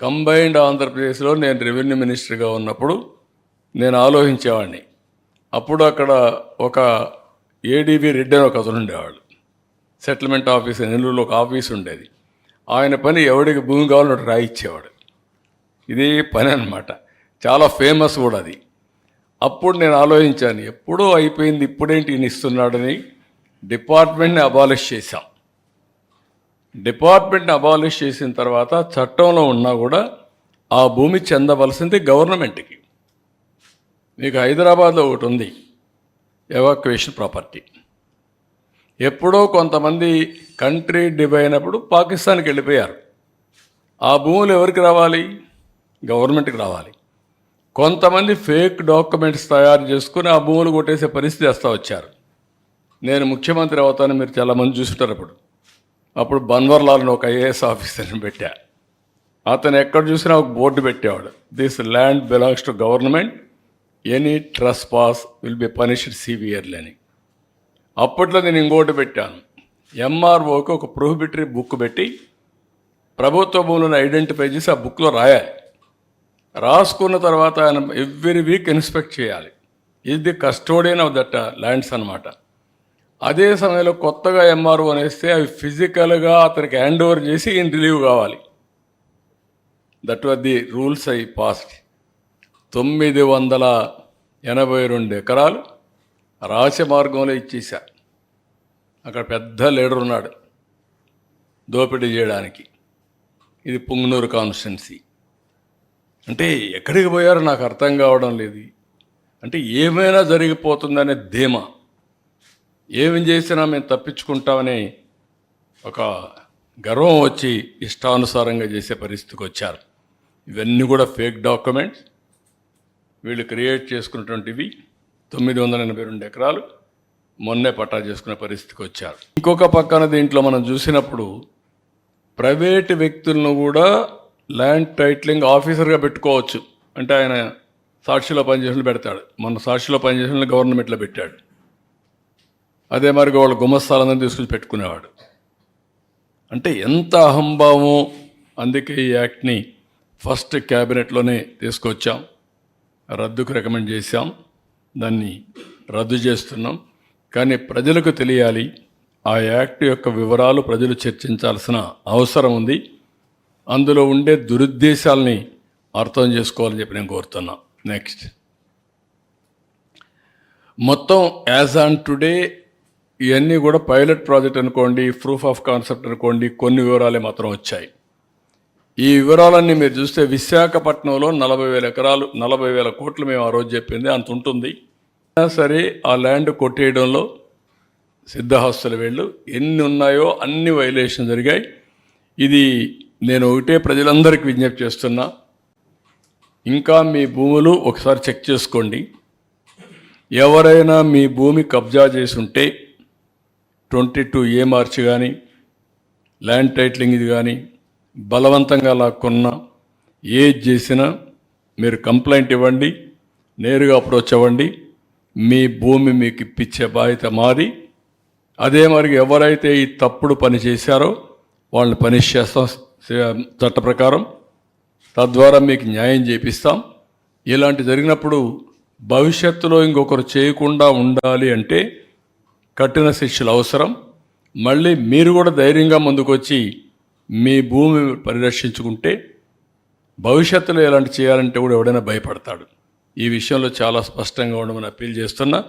Combined ఆంధ్రప్రదేశ్లో నేను revenue మినిస్టర్గా ఉన్నప్పుడు నేను ఆలోచించేవాడిని. అప్పుడు అక్కడ ఒక ఏడీబీ రెడ్డి అని ఒక అతను ఉండేవాడు. సెటిల్మెంట్ ఆఫీస్ నెల్లూరులో ఒక ఆఫీస్ ఉండేది. ఆయన పని ఎవడికి భూమి కావాలో రాయిచ్చేవాడు. ఇదే పని అనమాట చాలా ఫేమస్ కూడా అది. అప్పుడు నేను ఆలోచించాను ఎప్పుడో అయిపోయింది ఇప్పుడేంటి ఈయన ఇస్తున్నాడని డిపార్ట్మెంట్ని అబాలిష్ చేశాం. డిపార్ట్మెంట్ని అబాలిష్ చేసిన తర్వాత చట్టంలో ఉన్నా కూడా ఆ భూమి చెందవలసింది గవర్నమెంట్కి. మీకు హైదరాబాద్లో ఒకటి ఉంది ఎవాక్యుయేషన్ ప్రాపర్టీ. ఎప్పుడో కొంతమంది కంట్రీ డివై అయినప్పుడు పాకిస్తాన్కి వెళ్ళిపోయారు. ఆ భూములు ఎవరికి రావాలి? గవర్నమెంట్కి రావాలి. కొంతమంది ఫేక్ డాక్యుమెంట్స్ తయారు చేసుకుని ఆ భూములు కొట్టేసే పరిస్థితి వస్తూ వచ్చారు. నేను ముఖ్యమంత్రి అవుతాను మీరు చాలామంది చూసుంటారు అప్పుడు. అప్పుడు బన్వర్లాల్ని ఒక ఐఏఎస్ ఆఫీసర్ని పెట్టా. అతను ఎక్కడ చూసినా ఒక బోర్డు పెట్టేవాడు. This land belongs to government any trespass will be punished severely అని అప్పట్లో నేను ఇంకోటి పెట్టాను. ఎంఆర్ఓకి ఒక ప్రొహిబిటరీ బుక్ పెట్టి ప్రభుత్వ భూములను ఐడెంటిఫై చేసి ఆ బుక్లో రాయాలి. రాసుకున్న తర్వాత ఆయన ఎవ్రీ వీక్ ఇన్స్పెక్ట్ చేయాలి. ఇది the custodian of that lands అన్నమాట. అదే సమయంలో కొత్తగా ఎంఆర్ఓ అనేస్తే అవి ఫిజికల్గా అతనికి హ్యాండ్ ఓవర్ చేసి ఈయన రిలీవ్ కావాలి. That was the rules I passed తొమ్మిది వందల ఎనభై రెండు ఎకరాలు రహస్య మార్గంలో ఇచ్చేసా. అక్కడ పెద్ద లీడర్ ఉన్నాడు దోపిడీ చేయడానికి. ఇది పుంగనూరు కాన్స్టిట్యున్సీ. అంటే ఎక్కడికి పోయారో నాకు అర్థం కావడం లేదు. అంటే ఏమైనా జరిగిపోతుందనే ధీమా. ఏమి చేసినా మేము తప్పించుకుంటామని ఒక గర్వం వచ్చి ఇష్టానుసారంగా చేసే పరిస్థితికి వచ్చారు. ఇవన్నీ కూడా ఫేక్ డాక్యుమెంట్స్. వీళ్ళు క్రియేట్ చేసుకున్నటువంటివి తొమ్మిది వందల ఎనభై రెండు ఎకరాలు మొన్నే పట్టా చేసుకునే పరిస్థితికి వచ్చారు. ఇంకొక పక్కన దీంట్లో మనం చూసినప్పుడు ప్రైవేట్ వ్యక్తులను కూడా ల్యాండ్ టైటిలింగ్ ఆఫీసర్గా పెట్టుకోవచ్చు. అంటే ఆయన సాక్షిలో పనిచేసిన పెడతాడు. మన సాక్షిలో పనిచేసిన గవర్నమెంట్లో పెట్టాడు. అదే మరి వాళ్ళ గుమస్థాలందరినీ తీసుకొచ్చి పెట్టుకునేవాడు. అంటే ఎంత అహంభావం అందుకే ఈ యాక్ట్ని ఫస్ట్ క్యాబినెట్లోనే తీసుకొచ్చాం. రద్దుకు రికమెండ్ చేశాం. దాన్ని రద్దు చేస్తున్నాం. కానీ ప్రజలకు తెలియాలి ఆ యాక్ట్ యొక్క వివరాలు ప్రజలు చర్చించాల్సిన అవసరం ఉంది. అందులో ఉండే దురుద్దేశాలని అర్థం చేసుకోవాలని చెప్పి నేను కోరుతున్నా. నెక్స్ట్. మొత్తం యాజ్ ఆన్ టుడే ఇవన్నీ కూడా పైలట్ ప్రాజెక్ట్ అనుకోండి ప్రూఫ్ ఆఫ్ కాన్సెప్ట్ అనుకోండి కొన్ని వివరాలే మాత్రం వచ్చాయి. ఈ వివరాలన్నీ మీరు చూస్తే విశాఖపట్నంలో నలభై వేల ఎకరాలు నలభై వేల కోట్లు మేము ఆ రోజు చెప్పింది అంత ఉంటుంది. అయినా సరే ఆ ల్యాండ్ కొట్టేయడంలో సిద్ధహస్తుల వీళ్ళు ఎన్ని ఉన్నాయో అన్ని వైలేషన్ జరిగాయి. ఇది నేను ఒకటే ప్రజలందరికీ విజ్ఞప్తి చేస్తున్నా. ఇంకా మీ భూములు ఒకసారి చెక్ చేసుకోండి. ఎవరైనా మీ భూమి కబ్జా చేసి ఉంటే ట్వంటీ టూ ఏ మార్చి కానీ ల్యాండ్ టైటిలింగ్ ఇది కానీ బలవంతంగా లాక్కున్నా ఏది చేసినా మీరు కంప్లైంట్ ఇవ్వండి నేరుగా అప్రోచ్ అవ్వండి మీ భూమి మీకు ఇప్పించే బాధ్యత మాది. అదే మరి ఎవరైతే ఈ తప్పుడు పని చేశారో వాళ్ళని పనిష్ చేస్తాం చట్ట ప్రకారం. తద్వారా మీకు న్యాయం చేపిస్తాం. ఇలాంటి జరిగినప్పుడు భవిష్యత్తులో ఇంకొకరు చేయకుండా ఉండాలి అంటే కఠిన శిక్షలు అవసరం. మళ్ళీ మీరు కూడా ధైర్యంగా ముందుకొచ్చి మీ భూమి పరిరక్షించుకుంటే భవిష్యత్తులో ఎలాంటి చేయాలంటే కూడా ఎవడైనా భయపడతాడు. ఈ విషయంలో చాలా స్పష్టంగా ఉండమని అప్పీల్ చేస్తున్నా.